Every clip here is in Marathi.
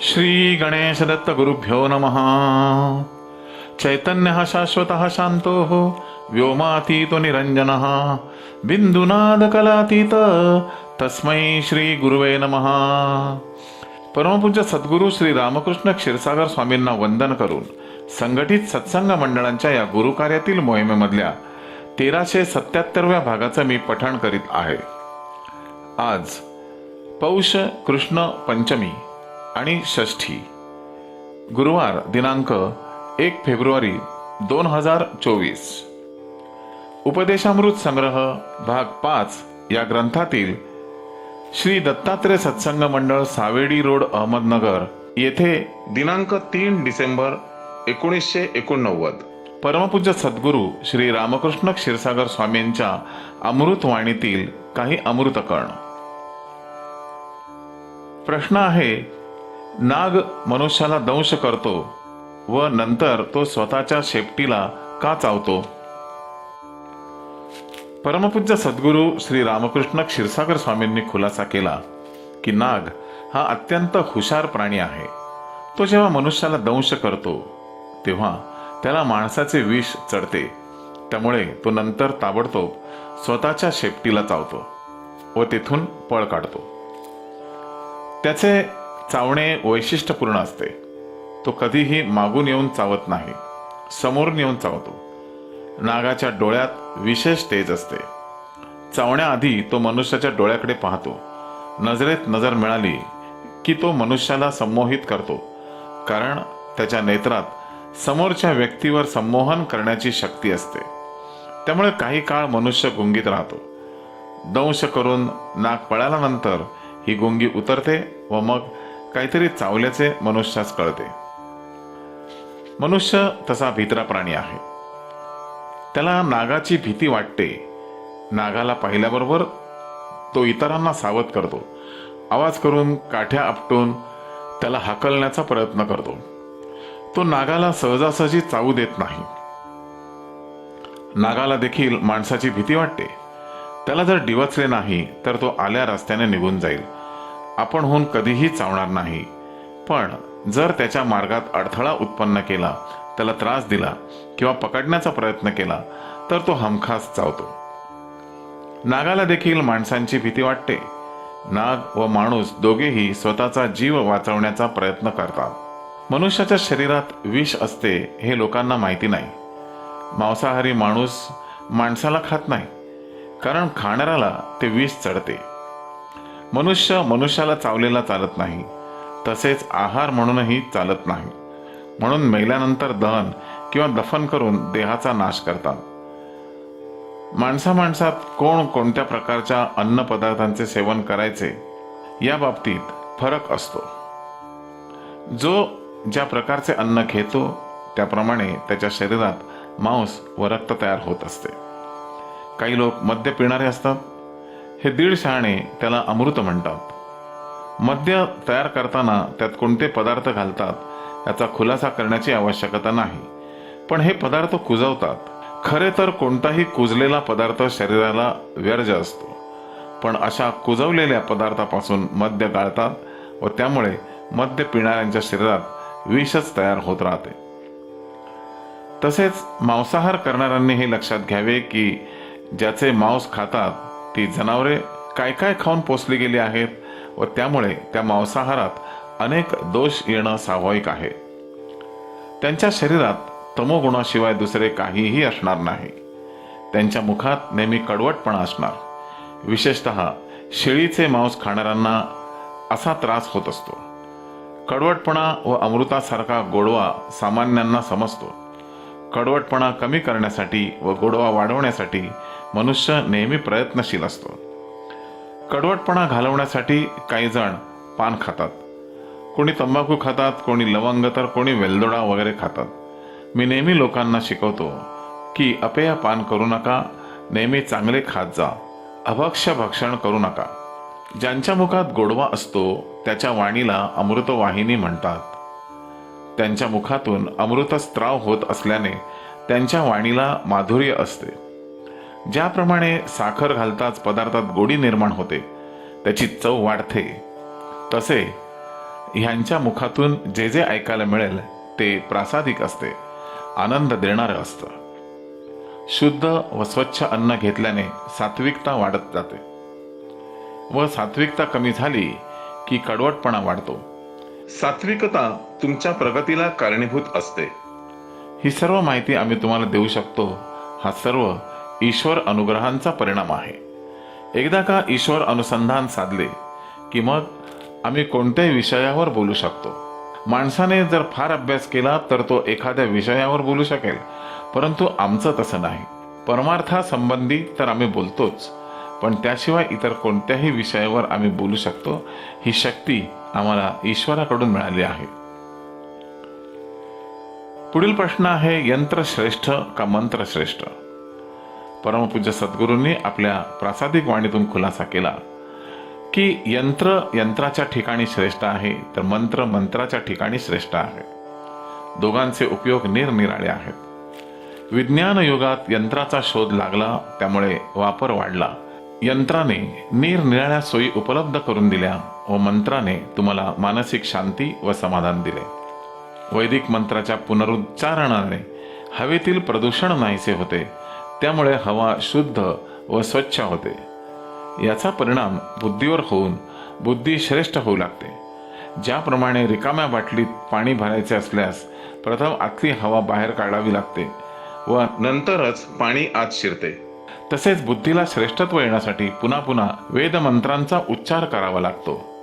श्री गणेश दत्त गुरुभ्यो नमः। चैतन्य शाश्वत शांतो व्योमातीतो निरंजन बिंदुनाद कलातीत तस्मै श्री गुरुवे नमः। परमपूज्य सद्गुरू श्री रामकृष्ण क्षीरसागर स्वामींना वंदन करून संघटित सत्संग मंडळांच्या या गुरुकार्यातील मोहिमेमधल्या तेराशे सत्याहत्तरव्या भागाचं मी पठण करीत आहे. आज पौष कृष्ण पंचमी आणि षष्ठी. गुरुवार दिनांक एक फेब्रुवारी दोन हजार चोवीस. उपदेशामृत संग्रह भाग पाच या ग्रंथातील श्री दत्तात्रय सत्संग मंडळ सावेडी रोड अहमदनगर येथे दिनांक तीन डिसेंबर एकोणीसशे एकोणनव्वद. परमपूज्य सद्गुरू श्री रामकृष्ण क्षीरसागर स्वामींच्या अमृतवाणीतील काही अमृतकर्ण प्रश्न आहे नाग मनुष्याला दंश करतो व नंतर तो स्वतःच्या शेपटीला का चावतो? परमपूज्य सद्गुरू श्री रामकृष्ण क्षीरसागर स्वामींनी खुलासा केला की नाग हा अत्यंत हुशार प्राणी आहे. तो जेव्हा मनुष्याला दंश करतो तेव्हा त्याला माणसाचे विष चढते. त्यामुळे तो नंतर ताबडतोब स्वतःच्या शेपटीला चावतो व तेथून पळ काढतो. त्याचे चावणे वैशिष्ट्यपूर्ण असते. तो कधीही मागून येऊन चावत नाही. समोरून येऊन चावतो. नागाच्या डोळ्यात विशेष तेज असते. चावण्याआधी तो मनुष्याच्या डोळ्याकडे पाहतो. नजरेत नजर मिळाली की तो मनुष्याला संमोहित करतो. कारण त्याच्या नेत्रात समोरच्या व्यक्तीवर संमोहन करण्याची शक्ती असते. त्यामुळे काही काळ मनुष्य गुंगीत राहतो. दंश करून नाग पळाल्यानंतर ही गुंगी उतरते व मग काहीतरी चावल्याचे मनुष्यास कळते. मनुष्य तसा भित्रा प्राणी आहे. त्याला नागाची भीती वाटते. नागाला पाहिल्याबरोबर तो इतरांना सावध करतो. आवाज करून काठ्या आपटून त्याला हाकलण्याचा प्रयत्न करतो. तो नागाला सहजासहजी चावू देत नाही. नागाला देखील माणसाची भीती वाटते. त्याला जर डिवचले नाही तर तो आल्या रस्त्याने निघून जाईल. आपणहून कधीही चावणार नाही. पण जर त्याच्या मार्गात अडथळा उत्पन्न केला त्याला त्रास दिला किंवा पकडण्याचा प्रयत्न केला तर तो हमखास चावतो. नागाला देखील माणसांची भीती वाटते. नाग व माणूस दोघेही स्वतःचा जीव वाचवण्याचा प्रयत्न करतात. मनुष्याच्या शरीरात विष असते हे लोकांना माहिती नाही. मांसाहारी माणूस माणसाला खात नाही. कारण खाणाऱ्याला ते विष चढते. मनुष्य मनुष्याला चावलेला चालत नाही. तसेच आहार म्हणूनही चालत नाही. म्हणून मेल्यानंतर दहन किंवा दफन करून देहाचा नाश करतात. माणसा माणसात कोण कोणत्या प्रकारच्या अन्न पदार्थांचे सेवन करायचे या बाबतीत फरक असतो. जो ज्या प्रकारचे अन्न घेतो त्याप्रमाणे त्याच्या शरीरात मांस व रक्त तयार होत असते. काही लोक मद्य पिणारे असतात हे दीड शहाणे त्याला अमृत म्हणतात. मद्य तयार करताना त्यात कोणते पदार्थ घालतात याचा खुलासा करण्याची आवश्यकता नाही. पण हे पदार्थ कुजवतात. खरे तर कोणताही कुजलेला पदार्थ शरीराला व्यर्ज असतो. पण अशा कुजवलेल्या पदार्थापासून मद्य गाळतात व त्यामुळे मद्य पिणाऱ्यांच्या शरीरात विषच तयार होत राहते. तसेच मांसाहार करणाऱ्यांनी हे लक्षात घ्यावे की ज्याचे मांस खातात ती जनावरे काय काय खाऊन पोचली गेली आहेत व त्यामुळे त्या मांसाहारात अनेक दोष येणं स्वाभाविक आहे. त्यांच्या शरीरात तमोगुणाशिवाय दुसरे काहीही असणार नाही. त्यांच्या मुखात नेहमी कडवटपणा असणार. विशेषत शेळीचे मांस खाणाऱ्यांना असा त्रास होत असतो. कडवटपणा व अमृतासारखा गोडवा सामान्यांना समजतो. कडवटपणा कमी करण्यासाठी व गोडवा वाढवण्यासाठी मनुष्य नेहमी प्रयत्नशील असतो. कडवटपणा घालवण्यासाठी काही जण पान खातात. कोणी तंबाखू खातात कोणी लवंग तर कोणी वेलदोडा वगैरे खातात. मी नेहमी लोकांना शिकवतो की अपेय पान करू नका नेहमी चांगले खात जा अभक्ष्य भक्षण करू नका. ज्यांच्या मुखात गोडवा असतो त्याच्या वाणीला अमृतवाहिनी म्हणतात. त्यांच्या मुखातून अमृतस्त्राव होत असल्याने त्यांच्या वाणीला माधुर्य असते. ज्याप्रमाणे साखर घालताच पदार्थात गोडी निर्माण होते त्याची चव वाढते. तसे ह्यांच्या मुखातून जे जे ऐकायला मिळेल ते प्रासादिक असते आनंद देणारं असतं. शुद्ध व स्वच्छ अन्न घेतल्याने सात्विकता वाढत जाते. व सात्विकता कमी झाली की कडवटपणा वाढतो. सात्विकता तुमच्या प्रगतीला कारणीभूत असते. ही सर्व माहिती आम्ही तुम्हाला देऊ शकतो. हा सर्व ईश्वर अनुग्रहांचा परिणाम आहे. एकदा का ईश्वर अनुसंधान साधले की मग आम्ही कोणत्याही विषयावर बोलू शकतो. माणसाने जर फार अभ्यास केला तर तो एखाद्या विषयावर बोलू शकेल परंतु आमचं तसं नाही. परमार्थासंबंधी तर आम्ही बोलतोच पण त्याशिवाय इतर कोणत्याही विषयावर आम्ही बोलू शकतो ही शक्ती आम्हाला ईश्वराकडून मिळाली आहे. पुढील प्रश्न आहे यंत्र श्रेष्ठ का मंत्र श्रेष्ठ? परमपूज्य सद्गुरूंनी आपल्या प्रासादिक वाणीतून खुलासा केला की यंत्र यंत्राच्या ठिकाणी श्रेष्ठ आहे तर मंत्र मंत्राच्या ठिकाणी श्रेष्ठ आहे. दोघांचे उपयोग निरनिराळे आहेत. विज्ञान युगात यंत्राचा शोध लागला त्यामुळे वापर वाढला. यंत्राने निरनिराळ्या सोयी उपलब्ध करून दिल्या व मंत्राने तुम्हाला मानसिक शांती व समाधान दिले. वैदिक मंत्राच्या पुनरुच्चारणाने हवेतील प्रदूषण नाहीसे होते. त्यामुळे हवा शुद्ध व स्वच्छ होते. याचा परिणाम बुद्धीवर होऊन बुद्धी श्रेष्ठ होऊ लागते. ज्याप्रमाणे रिकाम्या बाटलीत पाणी भरायचे असल्यास प्रथम आतली हवा बाहेर काढावी लागते व नंतरच पाणी आत शिरते. तसेच बुद्धीला श्रेष्ठत्व येण्यासाठी पुन्हा पुन्हा वेदमंत्रांचा उच्चार करावा लागतो.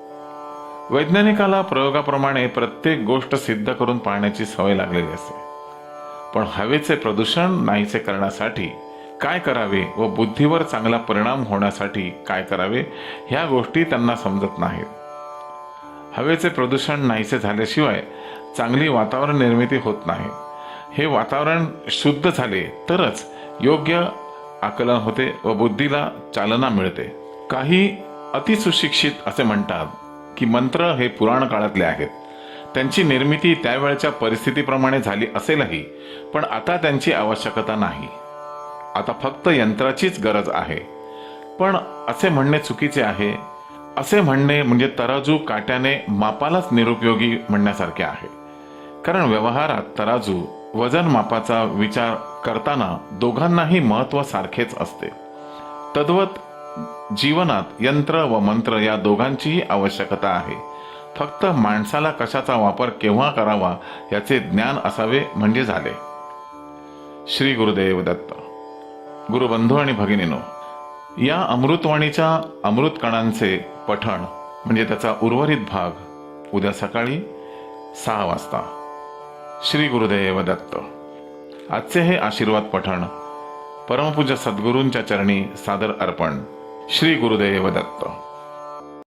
वैज्ञानिकाला प्रयोगाप्रमाणे प्रत्येक गोष्ट सिद्ध करून पाहण्याची सवय लागलेली असते. पण हवेचे प्रदूषण नाहीसे करण्यासाठी काय करावे व बुद्धीवर चांगला परिणाम होण्यासाठी काय करावे ह्या गोष्टी त्यांना समजत नाहीत. हवेचे प्रदूषण नाहीसे झाल्याशिवाय चांगली वातावरण निर्मिती होत नाही. हे वातावरण शुद्ध झाले तरच योग्य आकलन होते व बुद्धीला चालना मिळते. काही अतिसुशिक्षित असे म्हणतात की मंत्र हे पुराण काळातले आहेत. त्यांची निर्मिती त्यावेळच्या परिस्थितीप्रमाणे झाली असेलही पण आता त्यांची आवश्यकता नाही. आता फक्त यंत्राचीच गरज आहे. पण असे म्हणणे चुकीचे आहे. असे म्हणणे म्हणजे तराजू काट्याने मापालाच निरुपयोगी म्हणण्यासारखे आहे. कारण व्यवहारात तराजू वजन मापाचा विचार करताना दोघांनाही महत्त्व सारखेच असते. तद्वत जीवनात यंत्र व मंत्र या दोघांचीही आवश्यकता आहे. फक्त माणसाला कशाचा वापर केव्हा करावा याचे ज्ञान असावे म्हणजे झाले. श्री गुरुदेव दत्त. गुरुबंधू आणि भगिनीनो या अमृतवाणीच्या अमृत कणांचे पठण म्हणजे त्याचा उर्वरित भाग उद्या सकाळी सहा वाजता. श्री गुरुदेव दत्त. आजचे हे आशीर्वाद पठण परमपूज्य सद्गुरूंच्या चरणी सादर अर्पण. श्री गुरुदेव दत्त।